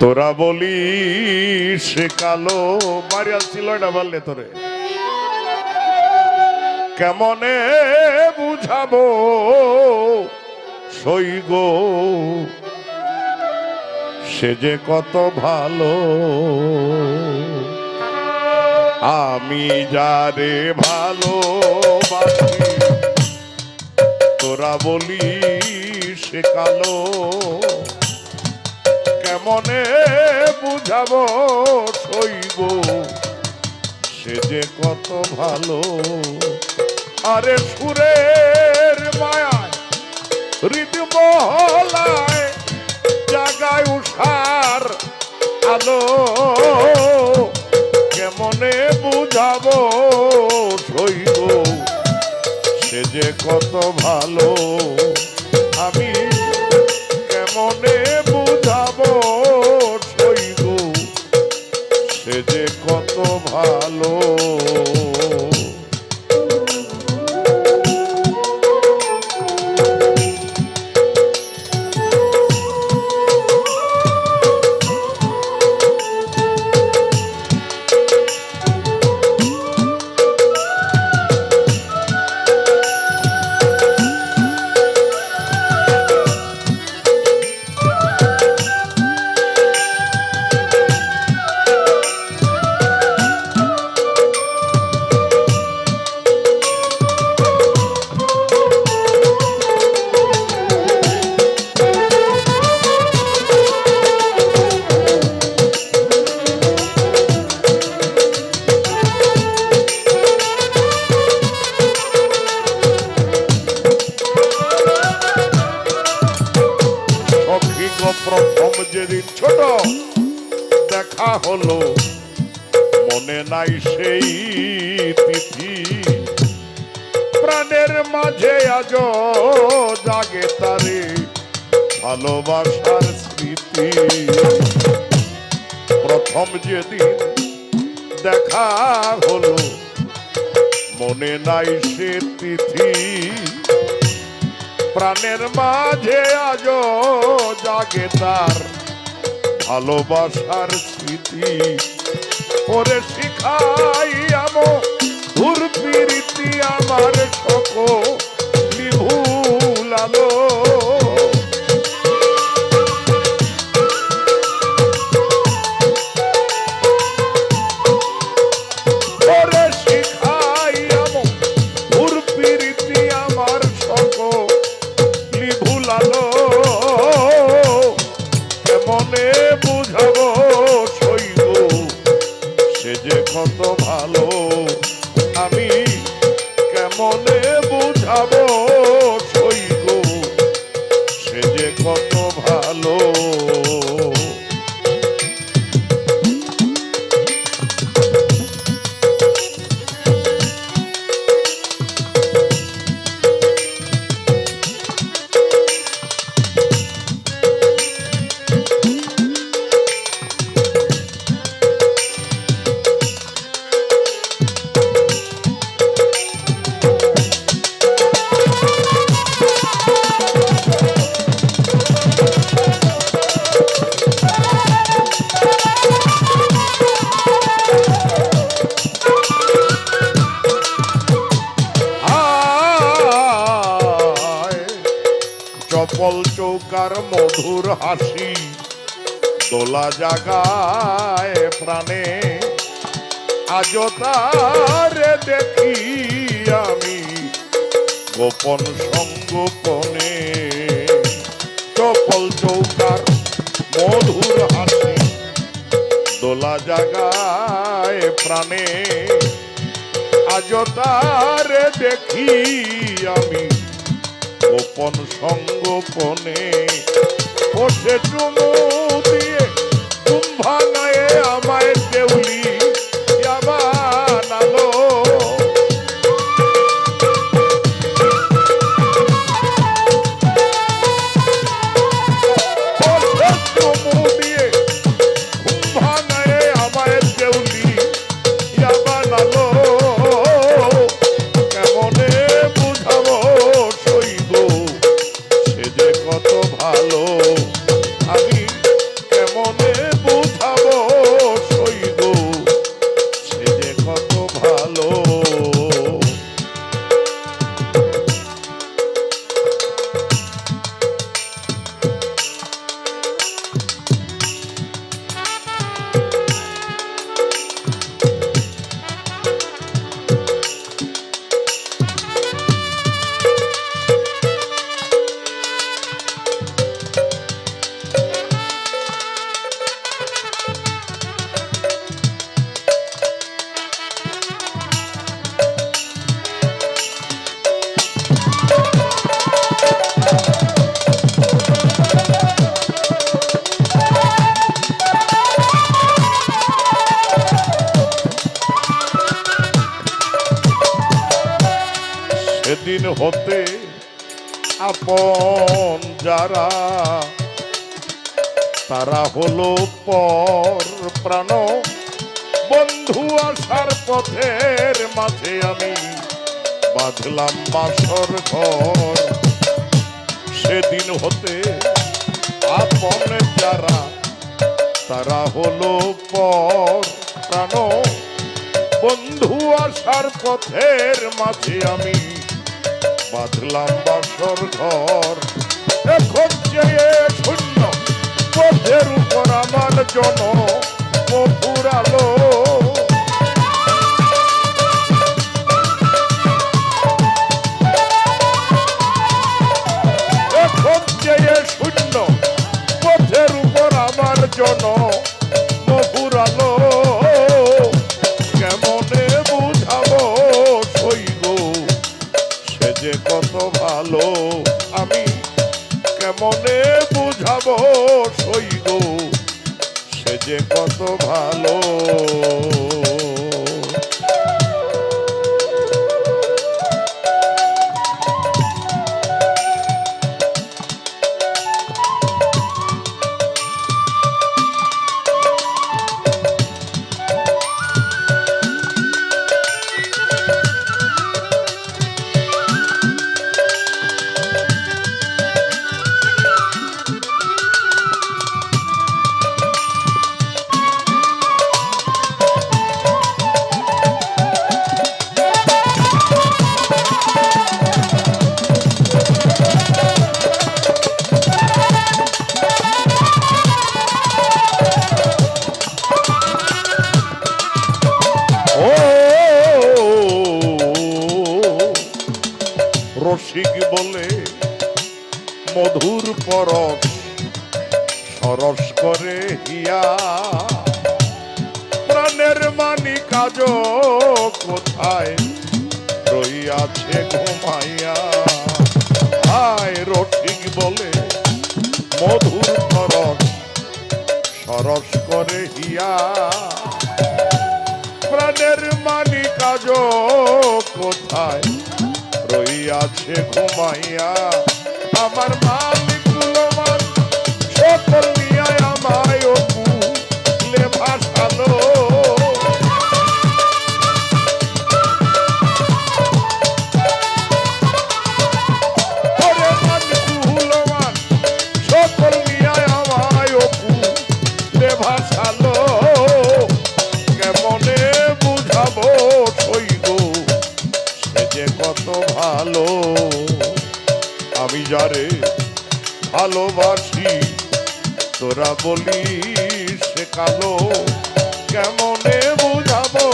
তোরা বলি সে কালো বাড়ি আসছিল এটা বললে তোরে। কেমনে বুঝাবো? সই গো, সে যে কত ভালো। আমি যারে ভালো তোরা বলি সে কালো কেমনে বুঝাব, সইব। সে যে কত ভালো। আরে সুরের মায়ায়, হৃদমহলায় জাগায় উষার আলো। কেমনে বুঝাব, সইব। সে যে কত ভালো। আমি কেমনে ভালো সেই প্রাণের মাঝে আজ জাগে তারে ভালোবাসার স্মৃতি। প্রথম যেদিন দেখা হলো, মনে নাই সে তিথি। প্রাণের মাঝে আজ জাগে তার ভালোবাসার স্মৃতি। ওরে শিখাই আমো ধুর প্রীতি আমার শোক নিভুলালো যে চৌকার মধুর হাসি, দোলা জাগায় প্রাণে। আজ দেখি আমি গোপন সঙ্গোপনে। চপল চৌকার মধুর হাসি, দোলা জাগায় প্রাণে। আজ দেখি আমি গোপন সঙ্গোপনে বসে চুমু দিয়ে নয় ভাঙায় হতে আপন যারা, তারা হলো পর প্রাণ। বন্ধু আসার পথের মাঝে আমি বাঁধলাম বাসর ঘর। সেদিন হতে আপন যারা, তারা হলো পর প্রাণ। বন্ধু আসার পথের মাঝে আমি বাঁধলাম বাসর ঘর এখন যে শূন্য পথের উপর আমার জন মধুর এখন হিয়া প্রাণের মানি কাজ কোথায়? রইয়াছে ঘুমাইয়া। হায় রসিক বলে মধুর পরশ সরস করে হিয়া। প্রাণের মানি কাজ কোথায়? রইয়াছে ঘুমাইয়া। আমার মালিক আমি যারে ভালোবাসি তোরা বলি সে কালো কেমনে বুঝাবো?